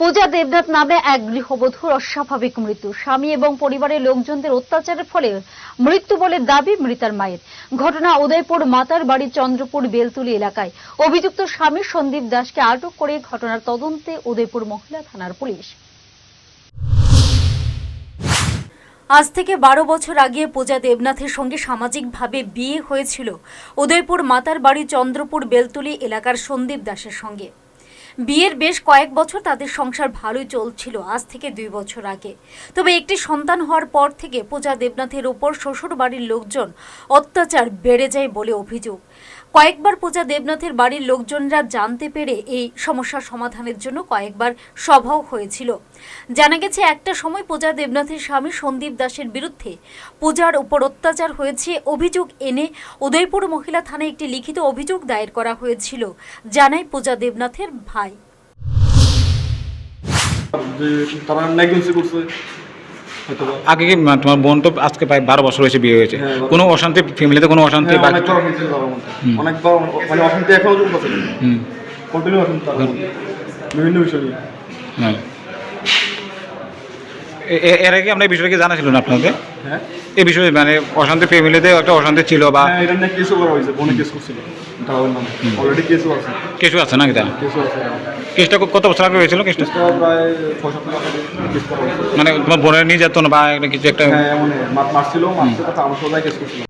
পূজা দেবনাথ নামে এক গৃহবধূর অস্বাভাবিক মৃত্যু। স্বামী এবং পরিবারের লোকজনদের অত্যাচারের ফলে মৃত্যু বলে দাবি মৃতার মায়ের। ঘটনা উদয়পুর মাতার বাড়ি চন্দ্রপুর বেলতুলি এলাকায়। অভিযুক্ত স্বামী সন্দীপ দাসকে আটক করে ঘটনার তদন্তে উদয়পুর মহিলা থানার পুলিশ। আজ থেকে বারো বছর আগে পূজা দেবনাথের সঙ্গে সামাজিকভাবে বিয়ে হয়েছিল উদয়পুর মাতার বাড়ি চন্দ্রপুর বেলতুলি এলাকার সন্দীপ দাসের সঙ্গে। বিয়ের বেশ কয়েক বছর তাদের সংসার ভালোই চলছিল, আজ থেকে দুই বছর আগে। তবে একটি সন্তান হওয়ার পর থেকে পূজা দেবনাথের ওপর শ্বশুর বাড়ির লোকজন অত্যাচার বেড়ে যায় বলে অভিযোগ। কয়েকবার পূজা দেবনাথের বাড়ির লোকজনরা জানতে পেরে এই সমস্যার সমাধানের জন্য কয়েকবার সভাও হয়েছিল। জানা গেছে, একটা সময় পূজা দেবনাথের স্বামী সন্দীপ দাসের বিরুদ্ধে পূজার উপর অত্যাচার হয়েছে। অভিযোগ এনে উদয়পুর মহিলা থানায় একটি লিখিত অভিযোগ দায়ের করা হয়েছিল, জানায় পূজা দেবনাথের ভাই। তারা করছে। আগে কি তোমার বোন তো আজকে প্রায় বারো বছর হয়েছে বিয়ে হয়েছে। হ্যাঁ, কোনো অশান্তি ফ্যামিলিতে কোনো অশান্তি অনেক অনেকবার। মানে অশান্তি এখনও কন্টিনিউ অশান্তি বিভিন্ন বিষয় নিয়ে। হ্যাঁ। এর আগে আমরা এই বিষয়টা কি জানা ছিল না আপনাদের হ্যাঁ। এই বিষয়ে মানে অশান্তি ফ্যামিলিতে একটা অশান্তি ছিল বা হ্যাঁ এটা নিয়ে কেসও করা হয়েছে বোনে কেস করছিল। তার নামে অলরেডি কেসও আছে। কিছু তা কেসও আছে কেসটা কত বছর আগে হয়েছিল কেসটা কেসটা প্রায় ছয় সাত আগে কেস করা হয়েছে। মানে তোমার বোনের নির্যাতন বা একটা কিছু একটা হ্যাঁ মারছিল আমার কেস করছিল।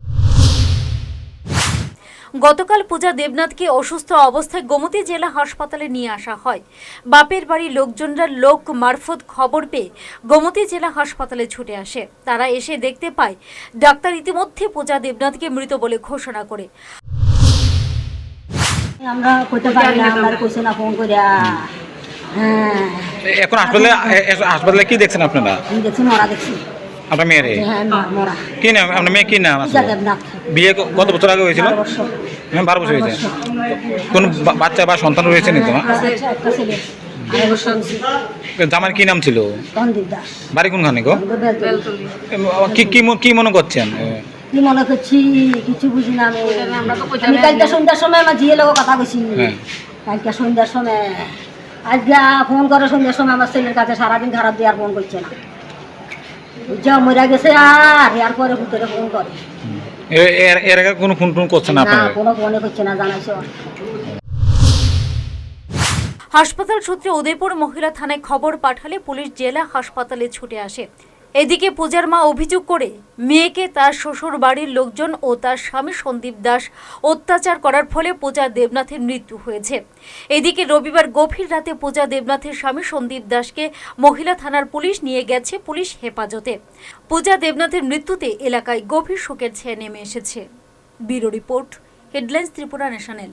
গতকাল পূজা দেবনাথকে অসুস্থ অবস্থায় গোমতী জেলা হাসপাতালে নিয়ে আসা হয়। বাপের বাড়ির লোকজনরা লোক মারফত খবর পেয়ে গোমতী জেলা হাসপাতালে ছুটে আসে। তারা এসে দেখতে পায় ডাক্তার ইতিমধ্যে পূজা দেবনাথকে মৃত বলে ঘোষণা করে। আমরা কইতে পারি না আমরা কইছে না ফোন করিয়া। হ্যাঁ। এখন হাসপাতালে হাসপাতালে কি দেখছেন আপনারা? আমি দেখছি মরা দেখছি। আপনার মেয়েরে হ্যাঁ কি নাম? আপনার মেয়ে কি নাম আছে বিয়ে কত বছর আগে হয়েছিল? বারো বছর। হ্যাঁ হয়েছে। কোন বাচ্চা বা সন্তান রয়েছে নি তোমার। জামার কি নাম ছিল? বাড়ি কোনখানে গো? কি কি কি মনে করছেন? কি মনে করছি? কিছু বুঝি না আমি। কালকে সন্ধ্যার সময় আমার জিয়ে লোক কথা কইছি। হ্যাঁ। কালকে সন্ধ্যার সময়। আজকে ফোন করে সন্ধ্যার সময় আমার ছেলের কাছে সারাদিন খারাপ দিয়ে আর ফোন করছে না। বুঝছ মরা গেছে আর এর পরে ভূতের ফোন করে। এর এর আগে কোনো ফোন টোন করছে না না আপনারা কোনো ফোনে করছে না জানাইছে হাসপাতাল সূত্রে উদয়পুর মহিলা থানায় খবর পাঠালে পুলিশ জেলা হাসপাতালে ছুটে আসে। এদিকে পূজার মা অভিযোগ করে, মেয়েকে তার শ্বশুর বাড়ির লোকজন ও তার স্বামী সন্দীপ দাস অত্যাচার করার ফলে পূজা দেবনাথের মৃত্যু হয়েছে। এদিকে রবিবার গভীর রাতে পূজা দেবনাথের স্বামী সন্দীপ দাসকে মহিলা থানার পুলিশ নিয়ে গেছে পুলিশ হেফাজতে। পূজা দেবনাথের মৃত্যুতে এলাকায় গভীর শোকের ছেয়ে নেমে এসেছে। Bureau report, headlines Tripura national.